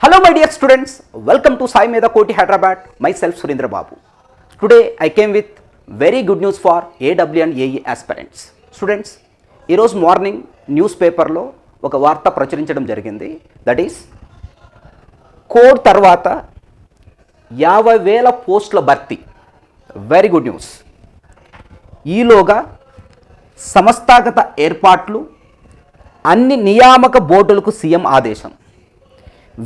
Hello my dear students welcome to Sai Medha Koti Hyderabad myself Surendrababu today I came with very good news for AW and AE aspirants students ఈరోజు morning news పేపర్లో ఒక వార్త ప్రచురించడం జరిగింది. That is code తర్వాత యాభై వేల పోస్టుల భర్తీ. వెరీ గుడ్ న్యూస్ ఈలోగా సంస్థాగత ఏర్పాట్లు అన్ని నియామక బోర్డులకు సీఎం ఆదేశం.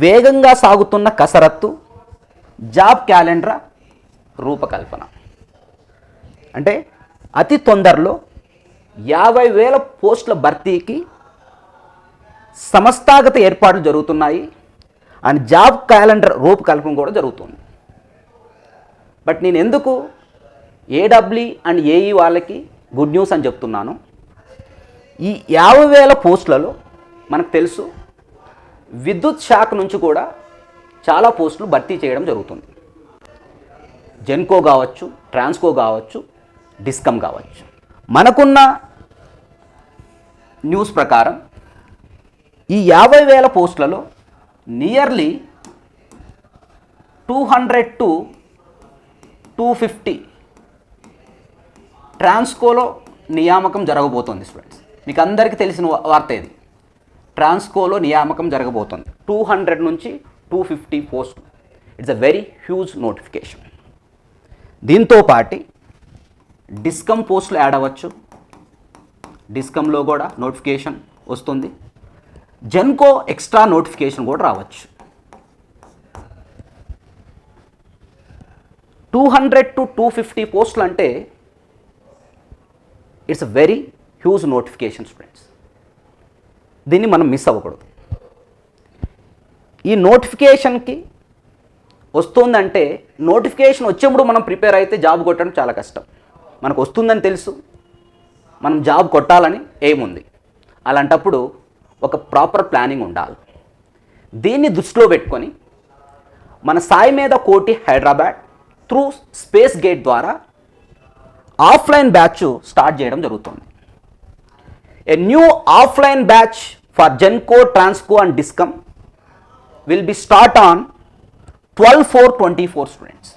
వేగంగా సాగుతున్న కసరత్తు జాబ్ క్యాలెండర్ రూపకల్పన. అంటే అతి తొందరలో యాభై వేల పోస్టుల భర్తీకి సంస్థాగత ఏర్పాట్లు జరుగుతున్నాయి అండ్ జాబ్ క్యాలెండర్ రూపకల్పన కూడా జరుగుతుంది. బట్ నేను ఎందుకు ఏడబ్ల్యూ అండ్ ఏఈ వాళ్ళకి గుడ్ న్యూస్ అని చెప్తున్నాను? ఈ యాభై వేల పోస్టులలో మనకు తెలుసు విద్యుత్ శాఖ నుంచి కూడా చాలా పోస్టులు భర్తీ చేయడం జరుగుతుంది. జెన్కో కావచ్చు ట్రాన్స్కో కావచ్చు డిస్కమ్ కావచ్చు. మనకున్న న్యూస్ ప్రకారం ఈ యాభై వేల పోస్టులలో nearly two hundred to two fifty ట్రాన్స్కోలో నియామకం జరగబోతోంది స్టూడెంట్స్. మీకు అందరికీ తెలిసిన వార్త ఇది. ట్రాన్స్కోలో నియామకం జరగబోతుంది. టూ హండ్రెడ్ నుంచి two fifty post it's a very huge notification దీంతో పాటి డిస్కమ్ పోస్టులు యాడ్ అవ్వచ్చు. డిస్కమ్లో కూడా నోటిఫికేషన్ వస్తుంది. జెన్కో ఎక్స్ట్రా నోటిఫికేషన్ కూడా రావచ్చు. Two hundred to two fifty పోస్టులు అంటే it's a very huge notification students దీన్ని మనం మిస్ అవ్వకూడదు. ఈ నోటిఫికేషన్కి వస్తుందంటే నోటిఫికేషన్ వచ్చేప్పుడు మనం ప్రిపేర్ అయితే జాబ్ కొట్టడం చాలా కష్టం. మనకు వస్తుందని తెలుసు. మనం జాబ్ కొట్టాలని ఏముంది అలాంటప్పుడు ఒక ప్రాపర్ ప్లానింగ్ ఉండాలి. దీన్ని దృష్టిలో పెట్టుకొని మన Sai Medha Koti Hyderabad through Space Gate ద్వారా ఆఫ్లైన్ బ్యాచ్ స్టార్ట్ చేయడం జరుగుతుంది. A new offline batch for Genco, Transco and Discom will be start on 12-4-24 students.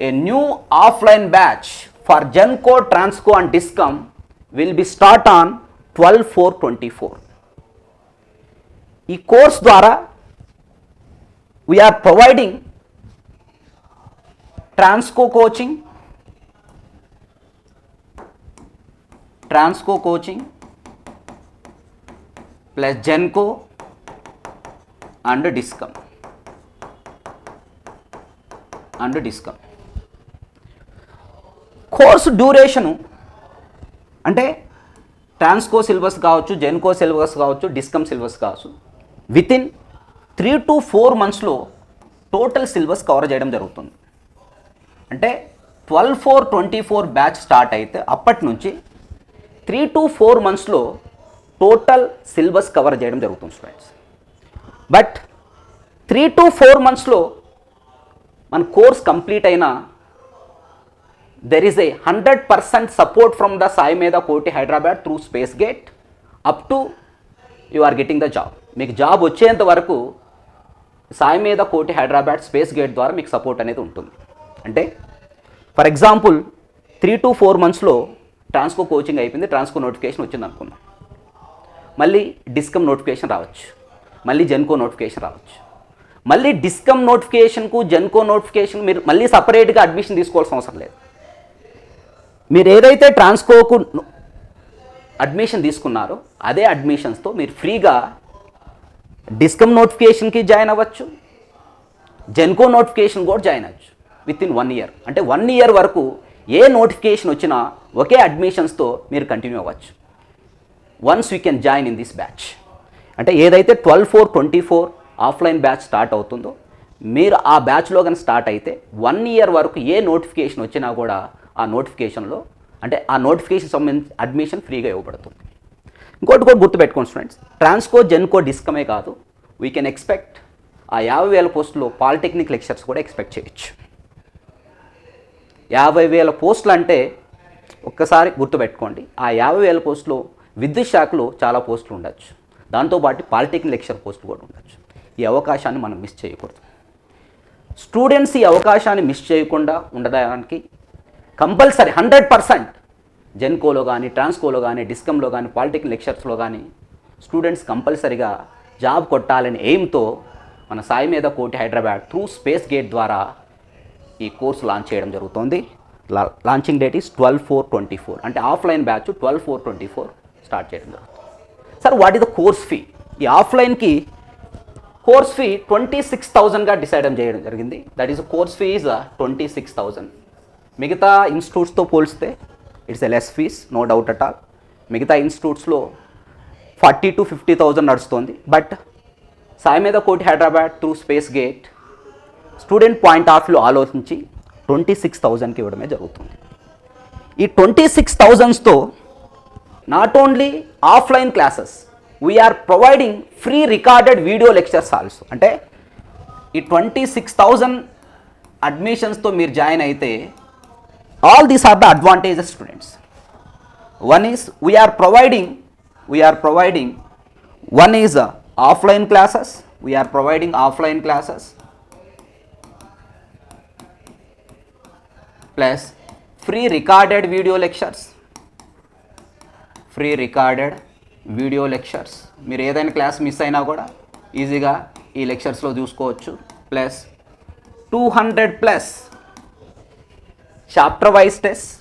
A new offline batch for Genco, Transco and Discom will be start on 12-4-24. ఈ course ద్వారా we are providing Transco coaching Transco coaching Plus Genco and Discom and Discom course duration అంటే Transco syllabus కావచ్చు Genco syllabus కావచ్చు discom syllabus కావచ్చు within three to four మంత్స్లో total syllabus cover చేయడం జరుగుతుంది. అంటే twelve four twenty four batch start అయితే అప్పటి నుంచి త్రీ టు ఫోర్ మంత్స్లో టోటల్ సిలబస్ కవర్ చేయడం జరుగుతుంది students but three to four మంత్స్లో మన కోర్స్ కంప్లీట్ అయినా there is a hundred percent support from the Sai Medha Koti Hyderabad through Space Gate up to you are getting the job మీకు job వచ్చేంత వరకు సాయి మీద Koti Hyderabad space gate ద్వారా మీకు support అనేది ఉంటుంది. అంటే for example three to four మంత్స్లో ట్రాన్స్కో కోచింగ్ అయిపోయింది ట్రాన్స్కో నోటిఫికేషన్ వచ్చింది అనుకుందాం మళ్ళీ డిస్కమ్ నోటిఫికేషన్ రావచ్చు. మళ్ళీ జెన్కో నోటిఫికేషన్ రావచ్చు. మళ్ళీ డిస్కమ్ నోటిఫికేషన్కు జెన్కో నోటిఫికేషన్ మీరు మళ్ళీ సపరేట్గా అడ్మిషన్ తీసుకోవాల్సిన అవసరం లేదు. మీరు ఏదైతే ట్రాన్స్కోకు అడ్మిషన్ తీసుకున్నారో అదే అడ్మిషన్స్తో మీరు ఫ్రీగా డిస్కమ్ నోటిఫికేషన్కి జాయిన్ అవ్వచ్చు. జెన్కో నోటిఫికేషన్ కూడా జాయిన్ అవ్వచ్చు. Within one year. అంటే వన్ ఇయర్ వరకు ఏ నోటిఫికేషన్ వచ్చినా ఒకే అడ్మిషన్స్తో మీరు కంటిన్యూ అవ్వచ్చు. Once you can join in this batch అంటే ఏదైతే twelve four twenty four offline batch start అవుతుందో మీరు ఆ బ్యాచ్లో కానీ స్టార్ట్ అయితే వన్ ఇయర్ వరకు ఏ నోటిఫికేషన్ వచ్చినా కూడా ఆ నోటిఫికేషన్లో అంటే ఆ నోటిఫికేషన్ సంబంధించి అడ్మిషన్ ఫ్రీగా ఇవ్వబడుతుంది. ఇంకోటి కూడా గుర్తుపెట్టుకోండి స్టూడెంట్స్ ట్రాన్స్కో జెన్కో డిస్కమే కాదు వీ కెన్ ఎక్స్పెక్ట్ ఆ యాభై వేల పోస్టులో పాలిటెక్నిక్ లెక్చర్స్ కూడా ఎక్స్పెక్ట్ చేయొచ్చు. యాభై వేల పోస్టులు అంటే ఒక్కసారి గుర్తుపెట్టుకోండి ఆ యాభై వేల పోస్టులు విద్యుత్ శాఖలో చాలా పోస్టులు ఉండొచ్చు. దాంతోపాటు పాలిటెక్నిక్ లెక్చర్ పోస్ట్ కూడా ఉండొచ్చు. ఈ అవకాశాన్ని మనం మిస్ చేయకూడదు. స్టూడెంట్స్ ఈ అవకాశాన్ని మిస్ చేయకుండా ఉండడానికి కంపల్సరీ హండ్రెడ్ పర్సెంట్ జెన్కోలో కానీ ట్రాన్స్కోలో కానీ డిస్కమ్లో కానీ పాలిటెక్నిక్ లెక్చర్స్లో కానీ స్టూడెంట్స్ కంపల్సరీగా జాబ్ కొట్టాలని ఎయిమ్తో మన సాయి మీద Koti Hyderabad through space gate ద్వారా ఈ కోర్స్ లాంచ్ చేయడం జరుగుతుంది. లా- launching date is twelve four twenty four. అంటే offline batch twelve four twenty four. Start చేయడం జరుగుతుంది sir what is the course fee ఈ ఆఫ్లైన్కి కోర్స్ ఫీ ట్వంటీ సిక్స్ థౌజండ్గా డిసైడ్ చేయడం జరిగింది. That is course fee is twenty six thousand మిగతా ఇన్స్టిట్యూట్స్తో పోలిస్తే it's a less fees no doubt at all మిగతా ఇన్స్టిట్యూట్స్లో ఫార్టీ టు ఫిఫ్టీ థౌజండ్ నడుస్తుంది. But Sai Medha Koti Hyderabad through Space Gate student point of view ఆలోచించి twenty six థౌజండ్కి ఇవ్వడమే జరుగుతుంది. ఈ ట్వంటీ సిక్స్ థౌజండ్స్తో not only offline classes we're providing free recorded video lectures also అంటే ఈ twenty six thousand అడ్మిషన్స్తో మీరు జాయిన్ అయితే all these are the advantages students one is we're providing we're providing one is offline classes we're providing offline classes plus free recorded video lectures free recorded video lectures. మీరు ఏదైనా class miss అయినా కూడా ఈజీగా ఈ లెక్చర్స్లో చూసుకోవచ్చు. Plus two hundred plus chapter wise test.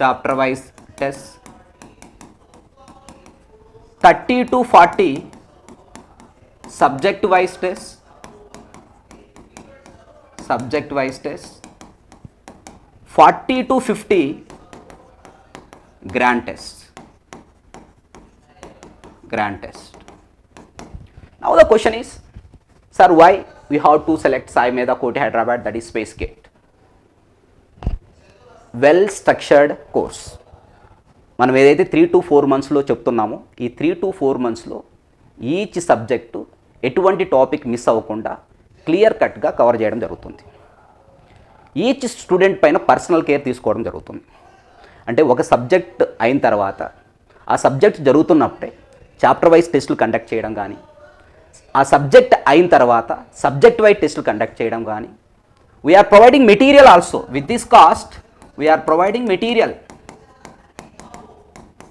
Chapter wise test. Thirty to forty subject wise test. Subject wise test. Forty to fifty grand test grand test now the question is sir why we have to select sai meda కోటి hyderabad that is space gate? Well structured course మనం ఏదైతే three to four మంత్స్లో చెప్తున్నామో ఈ three to four మంత్స్లో each subject ఎటువంటి topic miss అవ్వకుండా clear కట్గా కవర్ చేయడం జరుగుతుంది. ఈచ్ స్టూడెంట్ పైన పర్సనల్ కేర్ తీసుకోవడం జరుగుతుంది. అంటే ఒక సబ్జెక్ట్ అయిన తర్వాత ఆ సబ్జెక్ట్ జరుగుతున్నప్పుడే చాప్టర్ వైజ్ టెస్టులు కండక్ట్ చేయడం కానీ ఆ సబ్జెక్ట్ అయిన తర్వాత సబ్జెక్ట్ వైజ్ టెస్టులు కండక్ట్ చేయడం కానీ we're providing material also with this cost we're providing material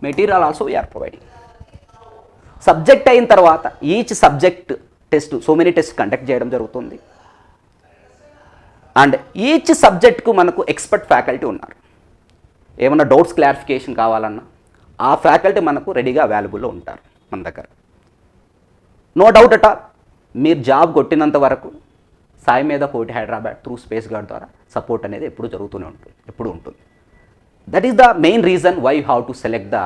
material also we're providing subject అయిన తర్వాత each subject test so many test conduct చేయడం జరుగుతుంది. అండ్ ఈచ్ సబ్జెక్ట్కు మనకు ఎక్స్పర్ట్ ఫ్యాకల్టీ ఉన్నారు. ఏమైనా డౌట్స్ క్లారిఫికేషన్ కావాలన్నా ఆ ఫ్యాకల్టీ మనకు రెడీగా అవైలబుల్లో ఉంటారు మన దగ్గర. నో డౌట్ అట మీరు జాబ్ కొట్టినంత వరకు Sai Medha Koti Hyderabad through Space Gate ద్వారా సపోర్ట్ అనేది ఎప్పుడు జరుగుతూనే ఉంటుంది ఎప్పుడు ఉంటుంది. That is the main reason why you have to select the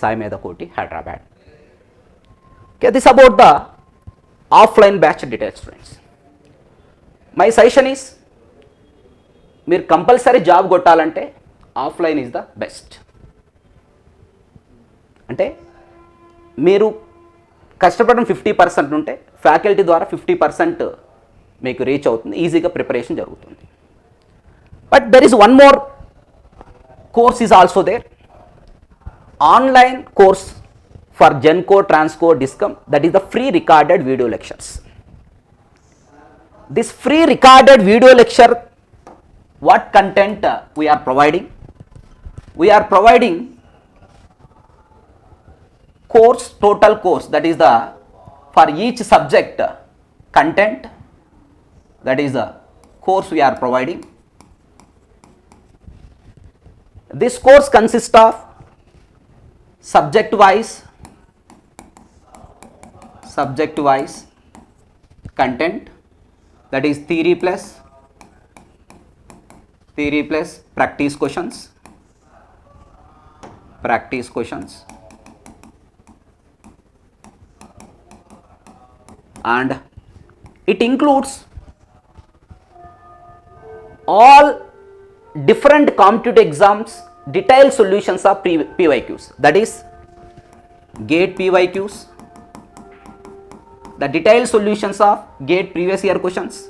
Sai Medha Koti Hyderabad. Okay this about the offline batch details friends my suggestion is మీరు compulsory job కొట్టాలంటే offline is the best. అంటే మీరు కష్టపడడం fifty percent ఉంటే faculty ద్వారా fifty percent మీకు reach అవుతుంది ఈజీగా ప్రిపరేషన్ జరుగుతుంది. But there is one more course is also there online course for Genco Transco Discom that is the free recorded video lectures this free recorded video lecture what content we are providing? We are providing course total course that is the for each subject content that is the course we are providing. This course consists of subject wise subject wise content that is theory plus theory plus practice questions practice questions. And it includes all different competitive exams detailed solutions of pyqs that is gate pyqs the detailed solutions of gate previous year questions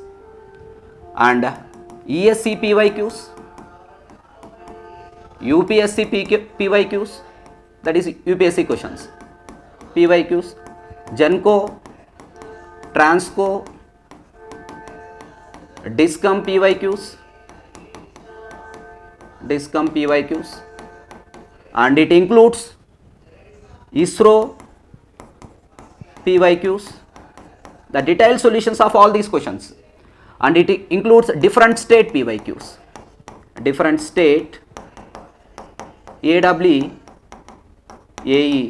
and ESC PYQs, UPSC PYQs, that is UPSC questions. PYQs, Genco, Transco, Discom PYQs, Discom PYQs, and it includes ISRO PYQs, the detailed solutions of all these questions, and it includes different state PYQs, different state AW AE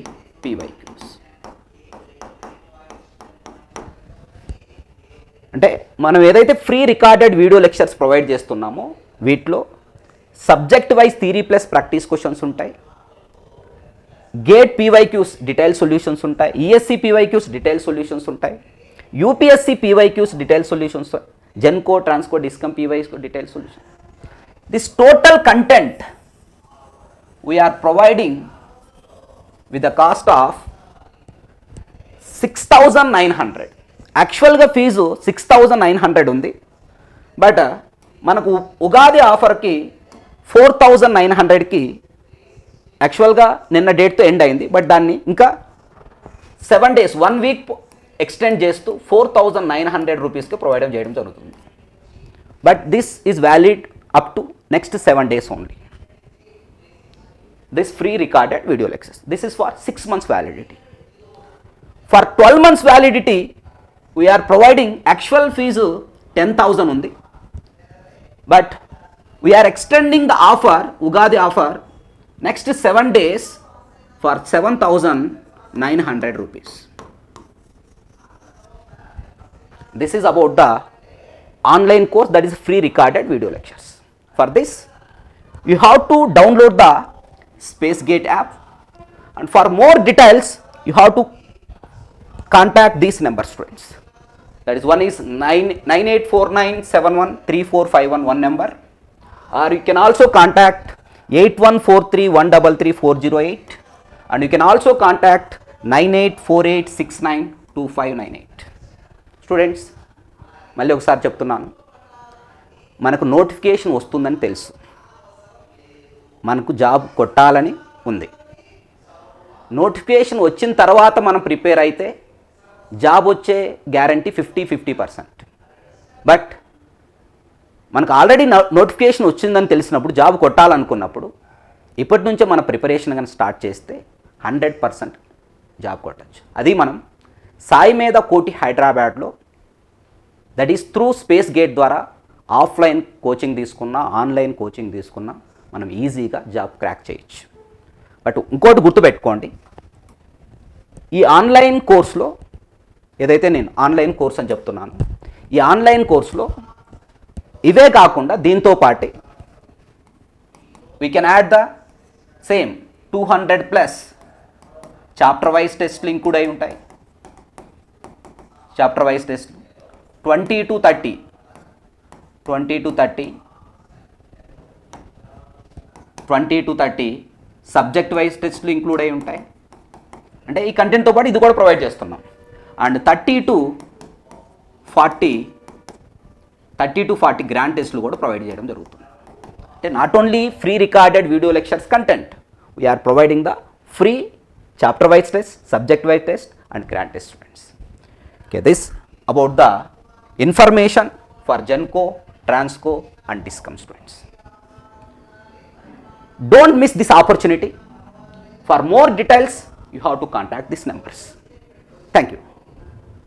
అంటే మనం ఏదైతే free recorded video lectures provide చేస్తున్నామో వీటిలో subject wise theory plus practice questions ఉంటాయి. Gate PYQs detail solutions ఉంటాయి. E ESC PYQs detail solutions ఉంటాయి. UPSC PYQs detail solutions Genco Transco Discom PYs detail solution this total content we providing with the cost of six thousand nine hundred యాక్చువల్గా fee six thousand nine hundred ఉంది but మనకు ఉగాది ఆఫర్కి four thousand nine హండ్రెడ్కి యాక్చువల్గా నిన్న డేట్తో end అయింది but దాన్ని ఇంకా seven days one week extend చేస్తూ ఫోర్ థౌజండ్ నైన్ హండ్రెడ్ రూపీస్కి ప్రొవైడ్ చేయడం జరుగుతుంది but this is valid up to next seven days only this free recorded video lectures this is for six months validity for twelve months validity we're providing actual fee ten thousand ఉంది. But we're extending the offer Ugadi offer next seven days for seven thousand nine hundred rupees this is about the online course that is free recorded video lectures. For this you have to download the spacegate app and for more details you have to contact these number students that is one is 9849713451 one number or you can also contact 8143133408 and you can also contact 9848692598 students మళ్ళీ ఒకసారి చెప్తున్నాను మనకు notification వస్తుందని తెలుసు మనకు job కొట్టాలని ఉంది. Notification వచ్చిన తర్వాత మనం ప్రిపేర్ అయితే జాబ్ వచ్చే guarantee fifty fifty percent. But మనకు ఆల్రెడీ నోటిఫికేషన్ వచ్చిందని తెలిసినప్పుడు జాబ్ కొట్టాలనుకున్నప్పుడు ఇప్పటి నుంచే మన ప్రిపరేషన్ కానీ స్టార్ట్ చేస్తే హండ్రెడ్ పర్సెంట్ జాబ్ కొట్టచ్చు. అది మనం సాయి మీద కోటి హైదరాబాద్లో that is through Space Gate ద్వారా ఆఫ్లైన్ కోచింగ్ తీసుకున్నా ఆన్లైన్ కోచింగ్ తీసుకున్నా మనం ఈజీగా జాబ్ క్రాక్ చేయొచ్చు. బట్ ఇంకోటి గుర్తుపెట్టుకోండి ఈ ఆన్లైన్ కోర్సులో ఏదైతే నేను ఆన్లైన్ కోర్స్ అని చెప్తున్నాను ఈ ఆన్లైన్ కోర్సులో ఇవే కాకుండా దీంతో పాటే we can add the same two hundred plus chapter wise టెస్ట్లు ఇంక్లూడ్ అయి ఉంటాయి. చాప్టర్ వైజ్ టెస్ట్లు twenty to thirty twenty to thirty twenty to thirty subject wise టెస్ట్లు ఇంక్లూడ్ అయి ఉంటాయి. అంటే ఈ కంటెంట్తో పాటు ఇది కూడా ప్రొవైడ్ చేస్తున్నాం. And thirty to forty thirty to forty grand టెస్ట్లు కూడా ప్రొవైడ్ చేయడం జరుగుతుంది. అంటే not only free recorded video lectures content we're providing the free chapter wise test subject wise test and grand test students Okay, this about the information for Genco, Transco and Discom students. Don't miss this opportunity. For more details, you have to contact these numbers. Thank you.